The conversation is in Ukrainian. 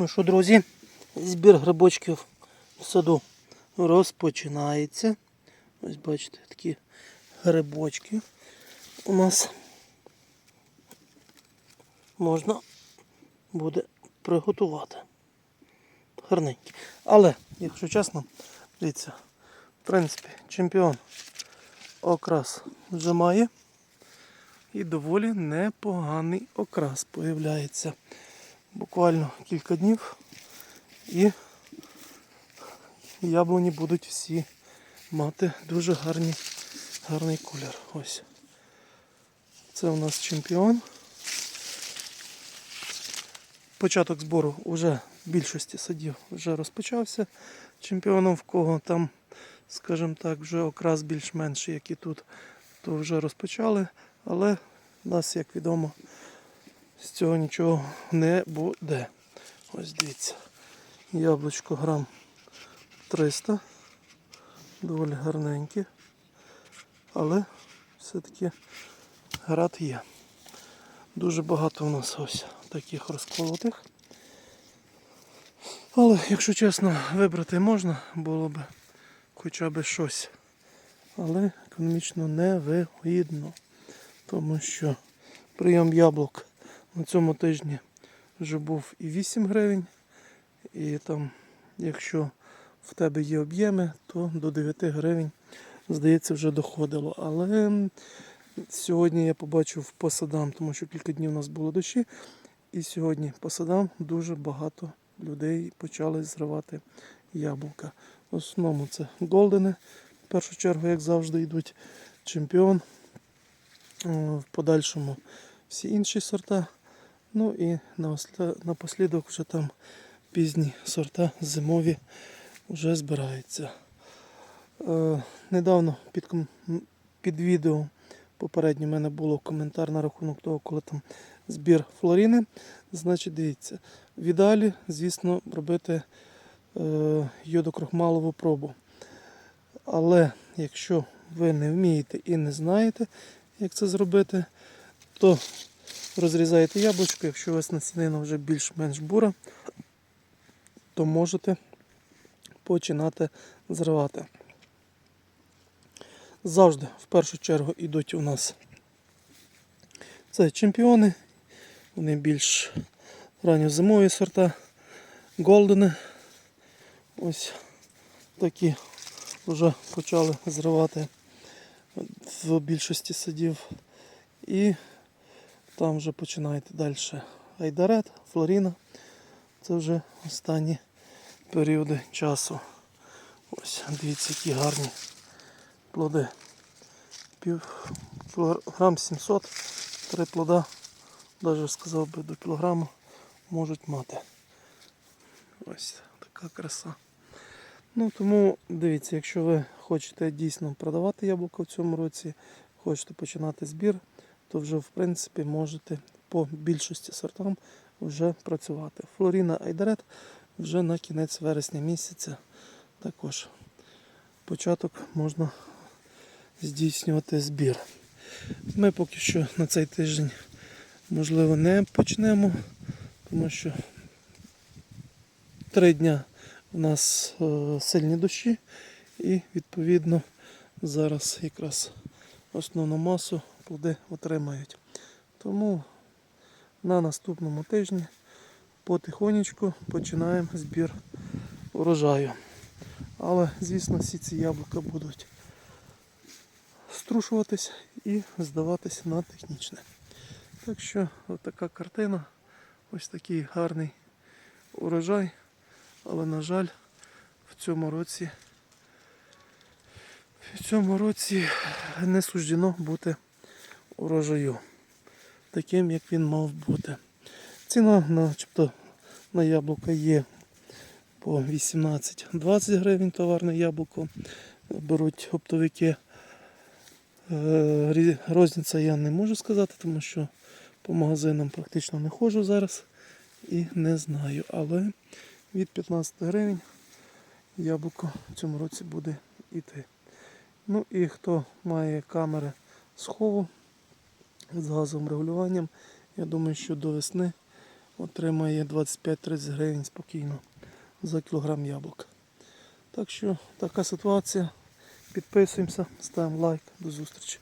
Ну що, друзі, збір грибочків в саду розпочинається. Ось бачите, такі грибочки у нас можна буде приготувати. Гарненькі. Але, якщо чесно, дивіться, в принципі, чемпіон окрас вже має. І доволі непоганий окрас появляється. Буквально кілька днів і яблуні будуть всі мати дуже гарні, гарний колір. Ось. Це у нас чемпіон. Початок збору вже в більшості садів вже розпочався. Чемпіоном в кого там, скажімо так, вже окрас більш-менш, як і тут, то вже розпочали. Але нас, як відомо, з цього нічого не буде. Ось дивіться. Яблучко грам 300. Доволі гарненьке. Але все-таки град є. Дуже багато у нас ось таких розколотих. Але, якщо чесно, вибрати можна було б хоча б щось. Але економічно невигідно. Тому що прийом яблук на цьому тижні вже був і 8 гривень. І там, якщо в тебе є об'єми, то до 9 гривень, здається, вже доходило. Але сьогодні я побачив по садам, тому що кілька днів у нас було дощі. І сьогодні по садам дуже багато людей почали зривати яблука. В основному це голдени. В першу чергу, як завжди, йдуть чемпіон. В подальшому всі інші сорта. Ну і напослідок вже там пізні сорта зимові вже збираються. Е, недавно під, під відео попередньо в мене було коментар на рахунок того, коли там збір флоріни. Значить, дивіться, в ідеалі, звісно, робити е, йодокрохмалову пробу. Але якщо ви не вмієте і не знаєте, як це зробити, то розрізаєте яблучко, якщо у вас насінина вже більш-менш бура, то можете починати зривати. Завжди в першу чергу йдуть у нас це чемпіони, вони більш ранньозимові сорта, голдени. Ось такі вже почали зривати в більшості садів. І там вже починаєте далі айдарет, флоріна. Це вже останні періоди часу. Ось, дивіться, які гарні плоди. Пів кілограм 700, три плода, навіть сказав би до кілограму можуть мати. Ось така краса. Ну тому дивіться, якщо ви хочете дійсно продавати яблуко в цьому році, хочете починати збір, то вже в принципі можете по більшості сортам вже працювати. Флоріна Айдарет вже на кінець вересня місяця також початок можна здійснювати збір. Ми поки що на цей тиждень можливо не почнемо, тому що три дня у нас е, сильні дощі і відповідно зараз якраз основну масу плоди отримають. Тому на наступному тижні потихонечку починаємо збір урожаю. Але, звісно, всі ці яблука будуть струшуватись і здаватися на технічне. Так що отака картина, ось такий гарний урожай. Але, на жаль, в цьому році в цьому році не суждено бути урожаю таким, як він мав бути. Ціна начебто на яблука є по 18-20 гривень товарне яблуко. Беруть оптовики. Е, Розниця я не можу сказати, тому що по магазинам практично не ходжу зараз і не знаю. Але від 15 гривень яблуко в цьому році буде йти. Ну і хто має камери схову з газовим регулюванням, я думаю, що до весни отримає 25-30 гривень спокійно за кілограм яблук. Так що така ситуація. Підписуємося, ставимо лайк. До зустрічі.